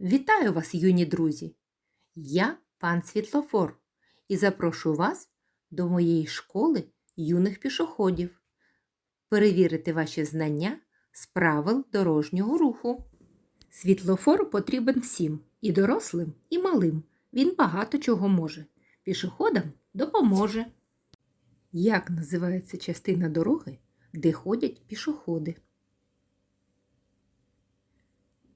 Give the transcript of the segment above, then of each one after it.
Вітаю вас, юні друзі! Я пан Світлофор і запрошу вас до моєї школи юних пішоходів перевірити ваші знання з правил дорожнього руху. Світлофор потрібен всім і дорослим, і малим. Він багато чого може. Пішоходам допоможе. Як називається частина дороги, де ходять пішоходи?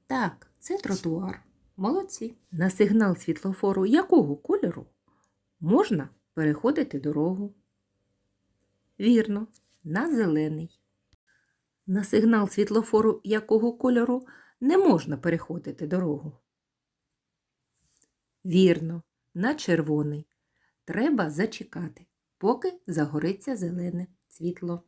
Так, це тротуар. Молодці. На сигнал світлофору якого кольору можна переходити дорогу? Вірно, на зелений. На сигнал світлофору якого кольору не можна переходити дорогу? Вірно, на червоний. Треба зачекати, поки загориться зелене світло.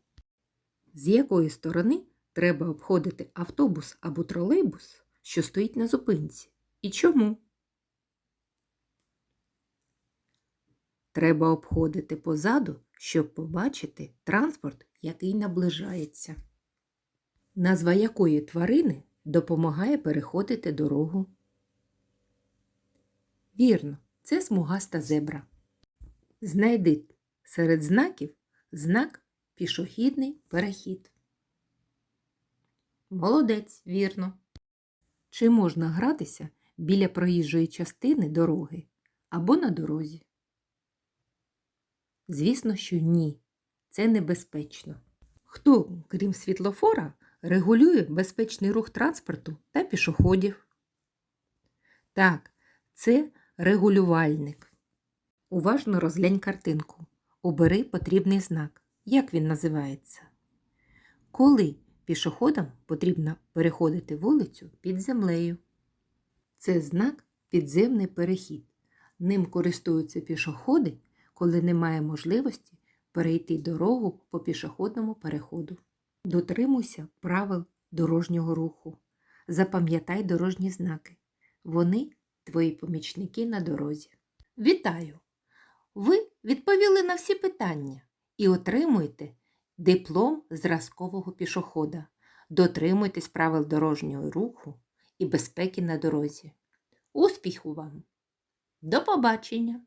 З якої сторони треба обходити автобус або тролейбус, що стоїть на зупинці? І чому? Треба обходити позаду, щоб побачити транспорт, який наближається. Назва якої тварини допомагає переходити дорогу? Вірно, це смугаста зебра. Знайди серед знаків знак пішохідний перехід. Молодець, вірно. Чи можна гратися біля проїжджої частини дороги або на дорозі? Звісно, що ні. Це небезпечно. Хто, крім світлофора, регулює безпечний рух транспорту та пішоходів? Так, це регулювальник. Уважно розглянь картинку. Обери потрібний знак. Як він називається? Коли пішоходам потрібно переходити вулицю під землею. Це знак підземний перехід. Ним користуються пішоходи, коли немає можливості перейти дорогу по пішохідному переходу. Дотримуйся правил дорожнього руху. Запам'ятай дорожні знаки. Вони твої помічники на дорозі. Вітаю! Ви відповіли на всі питання і отримуєте диплом зразкового пішохода. Дотримуйтесь правил дорожнього руху і безпеки на дорозі. Успіху вам! До побачення!